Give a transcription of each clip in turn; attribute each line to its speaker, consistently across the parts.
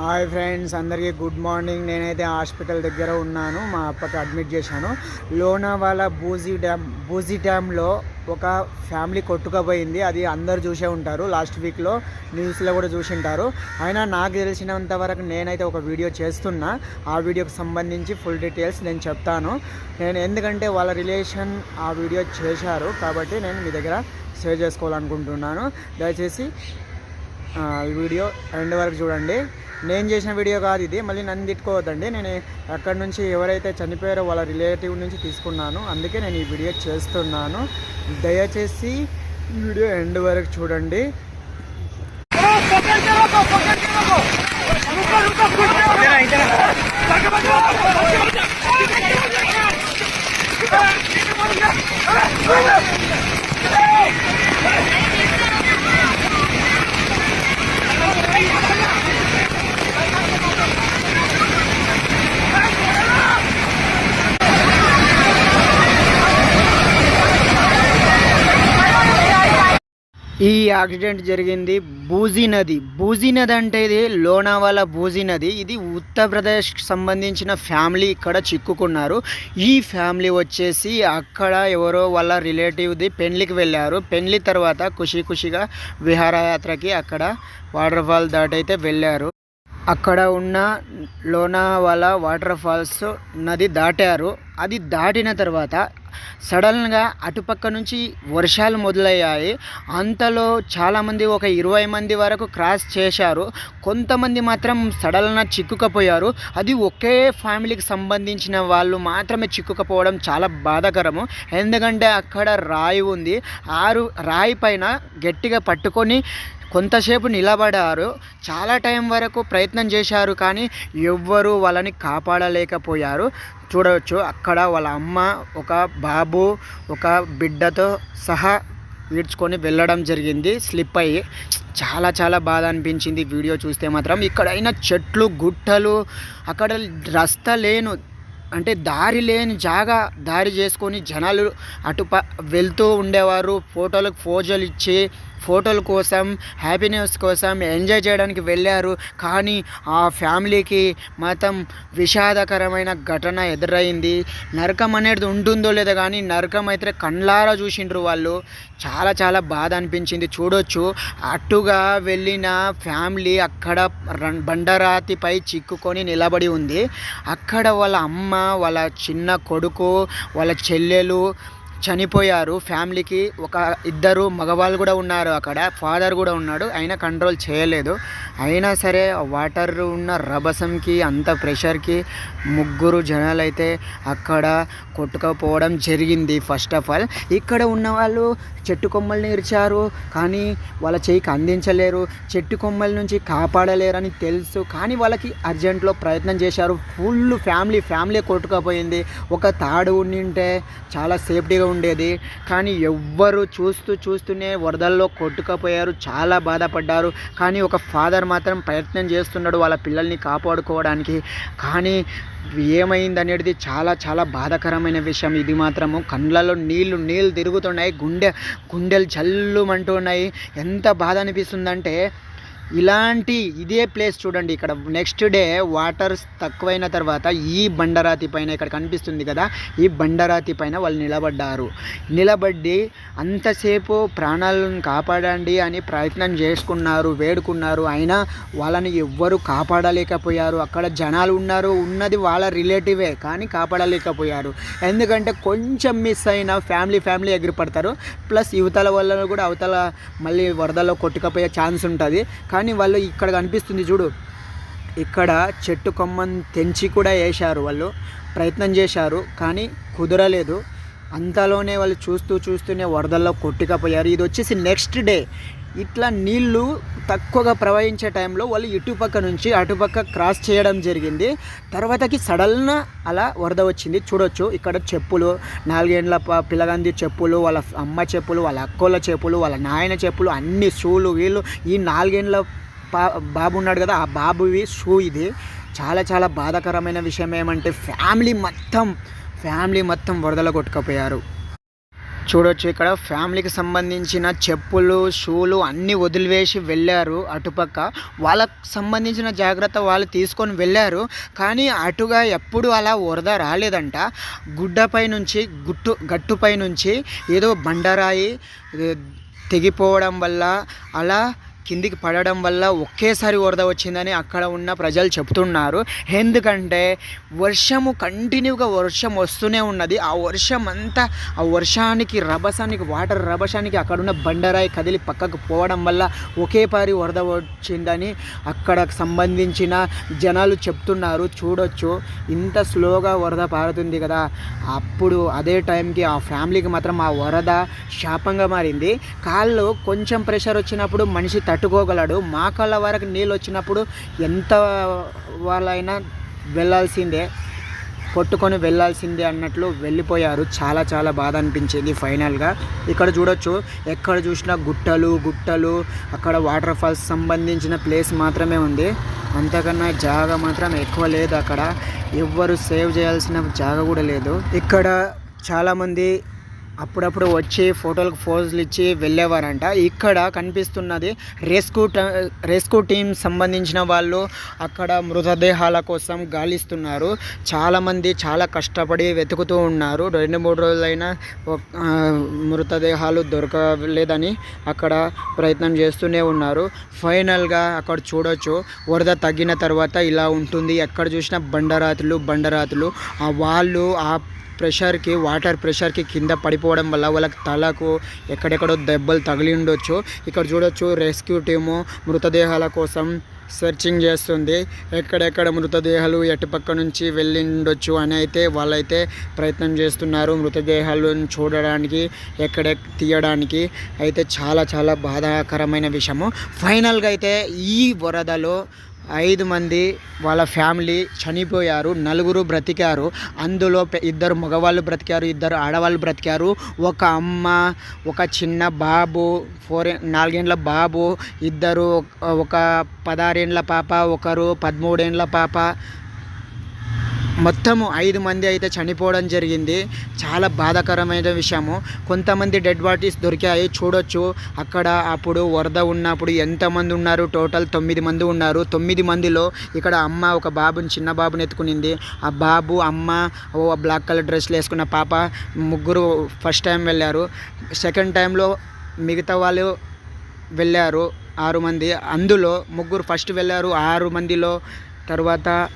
Speaker 1: Hi friends అందరికీ good morning. నేనైతే hospital దగ్గర ఉన్నాను మా అప్పకి అడ్మిట్ చేశాను. లోనావాలా బూజీ డ్యామ్ బూజీ డ్యామ్లో ఒక ఫ్యామిలీ కొట్టుకుపోయింది. అది అందరు చూసే ఉంటారు లాస్ట్ వీక్లో న్యూస్లో కూడా చూసి ఉంటారు అయినా నాకు తెలిసినంత వరకు నేనైతే ఒక వీడియో చేస్తున్నా. ఆ వీడియోకి సంబంధించి ఫుల్ డీటెయిల్స్ నేను చెప్తాను. నేను ఎందుకంటే వాళ్ళ రిలేషన్ ఆ వీడియో చేశారు కాబట్టి నేను మీ దగ్గర షేర్ చేసుకోవాలనుకుంటున్నాను. దయచేసి వీడియో ఎండ్ వరకు చూడండి. నేను చేసిన వీడియో కాదు ఇది. మళ్ళీ నన్ను తిట్టుకోవద్దండి. నేను అక్కడ నుంచి ఎవరైతే చనిపోయారో వాళ్ళ రిలేటివ్ నుంచి తీసుకున్నాను. అందుకే నేను ఈ వీడియో చేస్తున్నాను. దయచేసి ఈ వీడియో ఎండ్ వరకు చూడండి. ఈ యాక్సిడెంట్ జరిగింది బూజీ నది. బూజీ నది అంటే ఇది లోనావాలా బూజీ నది. ఇది ఉత్తరప్రదేశ్కి సంబంధించిన ఫ్యామిలీ ఇక్కడ చిక్కుకున్నారు. ఈ ఫ్యామిలీ వచ్చేసి అక్కడ ఎవరో వాళ్ళ రిలేటివ్ది పెళ్ళికి వెళ్ళారు. పెళ్ళి తర్వాత ఖుషి ఖుషిగా విహారయాత్రకి అక్కడ వాటర్ ఫాల్ దాటైతే వెళ్ళారు. అక్కడ ఉన్న లోనావాలా వాటర్ ఫాల్స్ నది దాటారు. అది దాటిన తర్వాత సడన్గా అటుపక్క నుంచి వర్షాలు మొదలయ్యాయి. అంతలో చాలామంది ఒక ఇరవై మంది వరకు క్రాస్ చేశారు. కొంతమంది మాత్రం సడన్గా చిక్కుకపోయారు. అది ఒకే ఫ్యామిలీకి సంబంధించిన వాళ్ళు మాత్రమే చిక్కుకపోవడం చాలా బాధాకరము. ఎందుకంటే అక్కడ రాయి ఉంది. ఆరు రాయి పైన గట్టిగా పట్టుకొని కొంతసేపు నిలబడారు. చాలా టైం వరకు ప్రయత్నం చేశారు కానీ ఎవ్వరూ వాళ్ళని కాపాడలేకపోయారు. చూడవచ్చు అక్కడ వాళ్ళ అమ్మ ఒక బాబు ఒక బిడ్డతో సహా ఈడ్చుకొని వెళ్ళడం జరిగింది. స్లిప్ అయ్యి. చాలా చాలా బాధ అనిపించింది వీడియో చూస్తే మాత్రం. ఇక్కడైనా చెట్లు గుట్టలు అక్కడ రస్తా లేను. అంటే దారి లేని జాగా దారి చేసుకొని జనాలు అటు వెళ్తూ ఉండేవారు. ఫోటోలకు ఫోజోలు ఇచ్చి ఫోటోల కోసం హ్యాపీనెస్ కోసం ఎంజాయ్ చేయడానికి వెళ్ళారు. కానీ ఆ ఫ్యామిలీకి మాత్రం విషాదకరమైన ఘటన ఎదురైంది. నరకం అనేది ఉంటుందో లేదో కానీ నరకం అయితే కండ్లారా చూసిండ్రు వాళ్ళు. చాలా చాలా బాధ అనిపించింది. చూడొచ్చు. అటుగా వెళ్ళిన ఫ్యామిలీ అక్కడ బండరాతిపై చిక్కుకొని నిలబడి ఉంది. అక్కడ వాళ్ళ అమ్మ వాళ్ళ చిన్న కొడుకు వాళ్ళ చెల్లెలు చనిపోయారు. ఫ్యామిలీకి ఒక ఇద్దరు మగవాళ్ళు కూడా ఉన్నారు అక్కడ. ఫాదర్ కూడా ఉన్నాడు. అయినా కంట్రోల్ చేయలేదు. అయినా సరే వాటర్ ఉన్న రభసంకి అంత ప్రెషర్కి ముగ్గురు జనాలు అయితే అక్కడ కొట్టుకపోవడం జరిగింది ఫస్ట్ ఆఫ్ ఆల్. ఇక్కడ ఉన్న వాళ్ళు చెట్టు కొమ్మల్ని ఇరిచారు కానీ వాళ్ళ చేయికి అందించలేరు. చెట్టు కొమ్మల నుంచి కాపాడలేరని తెలుసు కానీ వాళ్ళకి అర్జెంట్లో ప్రయత్నం చేశారు. ఫుల్ ఫ్యామిలీ ఫ్యామిలీ కొట్టుకపోయింది. ఒక తాడు ఉండింటే చాలా సేఫ్టీగా ఉండేది. కానీ ఎవ్వరు చూస్తూ చూస్తూనే వరదల్లో కొట్టుకపోయారు చాలా బాధపడ్డారు. కానీ ఒక ఫాదర్ మాత్రం ప్రయత్నం చేస్తున్నాడు వాళ్ళ పిల్లల్ని కాపాడుకోవడానికి. కానీ ఏమైంది అనేది చాలా చాలా బాధాకరమైన విషయం. ఇది మాత్రము కండ్లలో నీళ్ళు నీళ్ళు తిరుగుతున్నాయి గుండె గుండెలు జల్లుమంటున్నాయి. ఎంత బాధ అనిపిస్తుందంటే ఇలాంటి ఇదే ప్లేస్ చూడండి. ఇక్కడ నెక్స్ట్ డే వాటర్ తక్కువైన తర్వాత ఈ బండరాతి పైన ఇక్కడ కనిపిస్తుంది కదా ఈ బండరాతి పైన వాళ్ళు నిలబడ్డారు. నిలబడి అంతసేపు ప్రాణాలను కాపాడండి అని ప్రయత్నం చేసుకున్నారు వేడుకున్నారు. అయినా వాళ్ళని ఎవ్వరు కాపాడలేకపోయారు. అక్కడ జనాలు ఉన్నారు. ఉన్నది వాళ్ళ రిలేటివే కానీ కాపాడలేకపోయారు. ఎందుకంటే కొంచెం మిస్ అయిన ఫ్యామిలీ ఫ్యామిలీ ఎగిరిపడతారు. ప్లస్ యువతల వల్ల కూడా అవతల మళ్ళీ వరదలో కొట్టుకపోయే ఛాన్స్ ఉంటుంది. కానీ వాళ్ళు ఇక్కడ కనిపిస్తుంది చూడు. ఇక్కడ చెట్టు కొమ్మను తెంచి కూడా వేశారు వాళ్ళు. ప్రయత్నం చేశారు కానీ కుదరలేదు. అంతలోనే వాళ్ళు చూస్తూ చూస్తూనే వరదల్లో కొట్టుకపోయారు. ఇది వచ్చేసి నెక్స్ట్ డే ఇట్లా నీళ్ళు తక్కువగా ప్రవహించే టైంలో వాళ్ళు ఇటుపక్క నుంచి అటుపక్క క్రాస్ చేయడం జరిగింది. తర్వాతకి సడల్న అలా వరద వచ్చింది. చూడొచ్చు ఇక్కడ చెప్పులు నాలుగేండ్ల పిల్లగంది చెప్పులు వాళ్ళ అమ్మ చెప్పులు వాళ్ళ అక్కోళ్ళ చెప్పులు వాళ్ళ నాయన చెప్పులు అన్ని షూలు వీళ్ళు ఈ నాలుగేండ్ల బాబు ఉన్నాడు కదా ఆ బాబువి షూ ఇది. చాలా చాలా బాధాకరమైన విషయం ఏమంటే ఫ్యామిలీ మొత్తం ఫ్యామిలీ మొత్తం వరదలో కొట్టుకుపోయారు. చూడొచ్చు ఇక్కడ ఫ్యామిలీకి సంబంధించిన చెప్పులు షూలు అన్నీ వదిలివేసి వెళ్ళారు అటుపక్క. వాళ్ళకు సంబంధించిన జాగ్రత్త వాళ్ళు తీసుకొని వెళ్ళారు. కానీ అటుగా ఎప్పుడు అలా వరద రాలేదంట. గుడ్డపై నుంచి గుట్టు గట్టుపై నుంచి ఏదో బండరాయి తెగిపోవడం వల్ల అలా కిందికి పడడం వల్ల ఒకేసారి వరద వచ్చిందని అక్కడ ఉన్న ప్రజలు చెప్తున్నారు. ఎందుకంటే వర్షము కంటిన్యూగా వర్షం వస్తూనే ఉన్నది. ఆ వర్షం అంతా ఆ వర్షానికి రభసానికి వాటర్ రభసానికి అక్కడున్న బండరాయి కదిలి పక్కకు పోవడం వల్ల ఒకేపారి వరద వచ్చిందని అక్కడ సంబంధించిన జనాలు చెప్తున్నారు. చూడొచ్చు. ఇంత స్లోగా వరద పారుతుంది కదా. అప్పుడు అదే టైంకి ఆ ఫ్యామిలీకి మాత్రం ఆ వరద శాపంగా మారింది. కాళ్ళు కొంచెం ప్రెషర్ వచ్చినప్పుడు మనిషి తట్టుకోగలడు. మా కళ్ళ వరకు నీళ్ళు వచ్చినప్పుడు ఎంత వాళ్ళైనా వెళ్ళాల్సిందే కొట్టుకొని వెళ్ళాల్సిందే అన్నట్లు వెళ్ళిపోయారు. చాలా చాలా బాధ అనిపించింది ఫైనల్గా. ఇక్కడ చూడొచ్చు ఎక్కడ చూసినా గుట్టలు గుట్టలు అక్కడ వాటర్ ఫాల్స్ సంబంధించిన ప్లేస్ మాత్రమే ఉంది. అంతకన్నా జాగా మాత్రం ఎక్కువ లేదు అక్కడ. ఎవ్వరు సేవ్ చేయాల్సిన జాగా కూడా లేదు. ఇక్కడ చాలామంది అప్పుడప్పుడు వచ్చి ఫోటోలకు ఫోజులు ఇచ్చి వెళ్ళేవారంట. ఇక్కడ కనిపిస్తున్నది రెస్క్యూ ట- రెస్క్యూ టీం సంబంధించిన వాళ్ళు అక్కడ మృతదేహాల కోసం గాలిస్తున్నారు. చాలామంది చాలా కష్టపడి వెతుకుతూ ఉన్నారు. రెండు మూడు రోజులైనా మృతదేహాలు దొరకలేదని అక్కడ ప్రయత్నం చేస్తూనే ఉన్నారు. ఫైనల్గా అక్కడ చూడొచ్చు. వరద తగ్గిన తర్వాత ఇలా ఉంటుంది. ఎక్కడ చూసినా బండరాతులు బండరాతులు ఆ వాళ్ళు ఆ ప్రెషర్కి వాటర్ ప్రెషర్కి కింద పడిపోవడం వల్ల వాళ్ళకి తలకు ఎక్కడెక్కడో దెబ్బలు తగిలి ఉండొచ్చు. ఇక్కడ చూడొచ్చు రెస్క్యూ టీము మృతదేహాల కోసం సెర్చింగ్ చేస్తుంది. ఎక్కడెక్కడ మృతదేహాలు ఎటుపక్క నుంచి వెళ్ళి ఉండొచ్చు అని అయితే వాళ్ళైతే ప్రయత్నం చేస్తున్నారు మృతదేహాలను చూడడానికి ఎక్కడ తీయడానికి. అయితే చాలా చాలా బాధాకరమైన విషయము. ఫైనల్గా అయితే ఈ వరదలో ఐదు మంది వాళ్ళ ఫ్యామిలీ చనిపోయారు నలుగురు బ్రతికారు. అందులో ఇద్దరు మగవాళ్ళు బ్రతికారు ఇద్దరు ఆడవాళ్ళు బ్రతికారు. ఒక అమ్మ ఒక చిన్న బాబు ఫోర్ నాలుగేండ్ల బాబు ఇద్దరు ఒక పదహారేండ్ల పాప ఒకరు పదమూడేండ్ల పాప. మొత్తము ఐదు మంది అయితే చనిపోవడం జరిగింది. చాలా బాధాకరమైన విషయము. కొంతమంది డెడ్ బాడీస్ దొరికాయి. చూడొచ్చు. అక్కడ అప్పుడు వరద ఉన్నప్పుడు ఎంతమంది ఉన్నారు? టోటల్ తొమ్మిది మంది ఉన్నారు. తొమ్మిది మందిలో ఇక్కడ అమ్మ ఒక బాబుని చిన్న బాబుని ఎత్తుకునింది. ఆ బాబు అమ్మ ఓ బ్లాక్ కలర్ డ్రెస్లు వేసుకున్న పాప ముగ్గురు ఫస్ట్ టైం వెళ్ళారు. సెకండ్ టైంలో మిగతా వాళ్ళు వెళ్ళారు. ఆరు మంది. అందులో ముగ్గురు ఫస్ట్ వెళ్ళారు. ఆరు మందిలో తర్వాత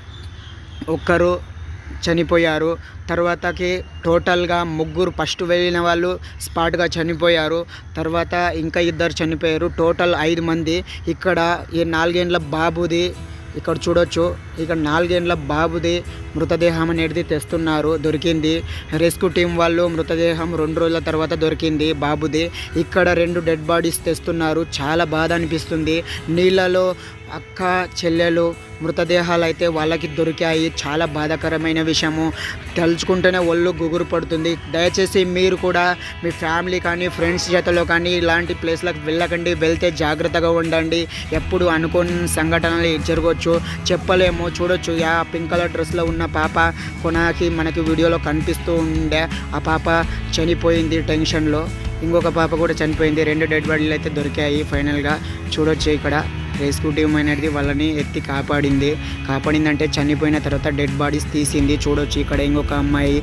Speaker 1: ఒక్కరు చనిపోయారు. తర్వాతకి టోటల్గా ముగ్గురు ఫస్ట్ వెళ్ళిన వాళ్ళు స్పాట్గా చనిపోయారు. తర్వాత ఇంకా ఇద్దరు చనిపోయారు. టోటల్ ఐదు మంది. ఇక్కడ ఈ నాలుగేండ్ల బాబుది ఇక్కడ చూడొచ్చు. ఇక్కడ నాలుగేండ్ల బాబుది మృతదేహం అనేది తెస్తున్నారు. దొరికింది. రెస్క్యూ టీం వాళ్ళు మృతదేహం రెండు రోజుల తర్వాత దొరికింది బాబుది. ఇక్కడ రెండు డెడ్ బాడీస్ తెస్తున్నారు. చాలా బాధ అనిపిస్తుంది. నీళ్ళలో అక్క చెల్లెలు మృతదేహాలు అయితే వాళ్ళకి దొరికాయి. చాలా బాధాకరమైన విషయము. తలుచుకుంటేనే ఒళ్ళు గుగురు పడుతుంది. దయచేసి మీరు కూడా మీ ఫ్యామిలీ కానీ ఫ్రెండ్స్ జతలో కానీ ఇలాంటి ప్లేస్లకు వెళ్ళకండి. వెళ్తే జాగ్రత్తగా ఉండండి. ఎప్పుడు అనుకోని సంఘటనలు జరగవచ్చు చెప్పలేము చూడొచ్చు. యా పింక్ కలర్ డ్రెస్లో ఉన్న పాప కొనాకి మనకి వీడియోలో కనిపిస్తూ ఉండే ఆ పాప చనిపోయింది టెన్షన్లో. ఇంకొక పాప కూడా చనిపోయింది. రెండు డెడ్ బాడీలు అయితే దొరికాయి ఫైనల్గా. చూడొచ్చు ఇక్కడ. రెస్క్యూ టీమ్ అనేది వాళ్ళని ఎత్తి కాపాడింది. కాపాడిందంటే చనిపోయిన తర్వాత డెడ్ బాడీస్ తీసింది. చూడొచ్చు ఇక్కడ ఇంకొక అమ్మాయి.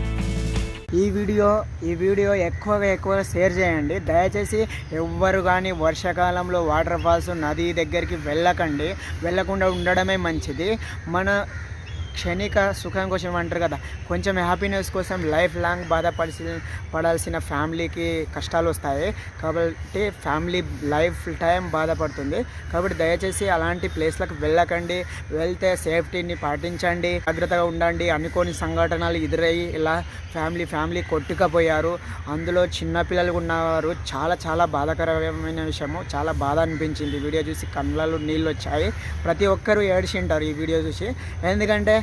Speaker 1: ఈ వీడియో ఈ వీడియో ఎక్కువగా ఎక్కువగా షేర్ చేయండి. దయచేసి ఎవ్వరు కానీ వర్షాకాలంలో వాటర్ ఫాల్స్ నది దగ్గరికి వెళ్ళకండి. వెళ్ళకుండా ఉండడమే మంచిది. మన క్షణిక సుఖం కోసం అంటారు కదా. కొంచెం హ్యాపీనెస్ కోసం లైఫ్ లాంగ్ బాధపడాల్సి పడాల్సిన ఫ్యామిలీకి కష్టాలు వస్తాయి. కాబట్టి ఫ్యామిలీ లైఫ్ టైం బాధపడుతుంది. కాబట్టి దయచేసి అలాంటి ప్లేస్లకు వెళ్ళకండి. వెళ్తే సేఫ్టీని పాటించండి. జాగ్రత్తగా ఉండండి. అనుకోని సంఘటనలు ఎదురయ్యి ఇలా ఫ్యామిలీ ఫ్యామిలీ కొట్టుకపోయారు. అందులో చిన్నపిల్లలు ఉన్నవారు చాలా చాలా బాధాకరమైన విషయము. చాలా బాధ అనిపించింది. వీడియో చూసి కళ్ళలో నీళ్ళు వచ్చాయి. ప్రతి ఒక్కరూ ఏడ్చింటారు ఈ వీడియో చూసి. ఎందుకంటే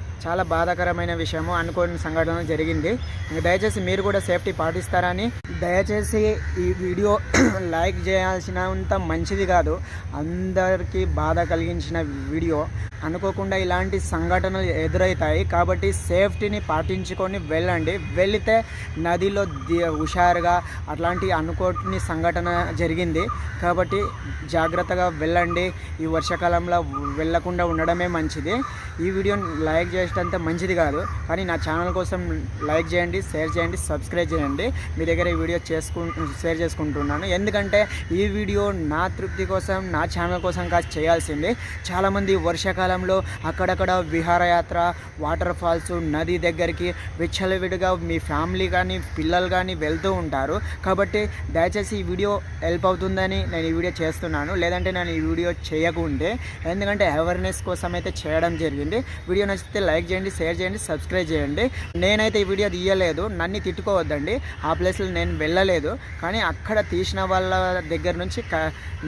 Speaker 1: చాలా బాధాకరమైన విషయము అనుకోని సంఘటన జరిగింది. దయచేసి మీరు కూడా సేఫ్టీ పాటిస్తారని. దయచేసి ఈ వీడియో లైక్ చేయాల్సినంత మంచిది కాదు. అందరికీ బాధ కలిగించిన వీడియో. అనుకోకుండా ఇలాంటి సంఘటనలు ఎదురవుతాయి కాబట్టి సేఫ్టీని పాటించుకొని వెళ్ళండి. వెళితే నదిలో హుషారుగా అట్లాంటి అనుకోని సంఘటన జరిగింది. కాబట్టి జాగ్రత్తగా వెళ్ళండి. ఈ వర్షాకాలంలో వెళ్ళకుండా ఉండడమే మంచిది. ఈ వీడియోని లైక్ చేసి అంత మంచిది కాదు. కానీ నా ఛానల్ కోసం లైక్ చేయండి షేర్ చేయండి సబ్స్క్రైబ్ చేయండి. మీ దగ్గర ఈ వీడియో చేసుకు షేర్ చేసుకుంటున్నాను. ఎందుకంటే ఈ వీడియో నా తృప్తి కోసం నా ఛానల్ కోసం కాదు చేయాల్సింది చాలామంది వర్షాకాలంలో అక్కడక్కడ విహారయాత్ర వాటర్ ఫాల్స్ నది దగ్గరికి విచ్చలవిడిగా మీ ఫ్యామిలీ కానీ పిల్లలు కానీ వెళ్తూ ఉంటారు. కాబట్టి దయచేసి ఈ వీడియో హెల్ప్ అవుతుందని నేను ఈ వీడియో చేస్తున్నాను. లేదంటే నేను ఈ వీడియో చేయకుంటే ఎందుకంటే అవేర్నెస్ కోసం అయితే చేయడం జరిగింది. వీడియో నచ్చితే లైక్ చేయండి షేర్ చేయండి సబ్స్క్రైబ్ చేయండి. నేనైతే ఈ వీడియో తీయలేదు నన్ను తిట్టుకోవద్దండి. ఆ ప్లేస్లో నేను వెళ్ళలేదు కానీ అక్కడ తీసిన వాళ్ళ దగ్గర నుంచి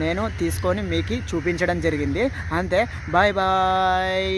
Speaker 1: నేను తీసుకొని మీకు చూపించడం జరిగింది. అంతే బాయ్ బాయ్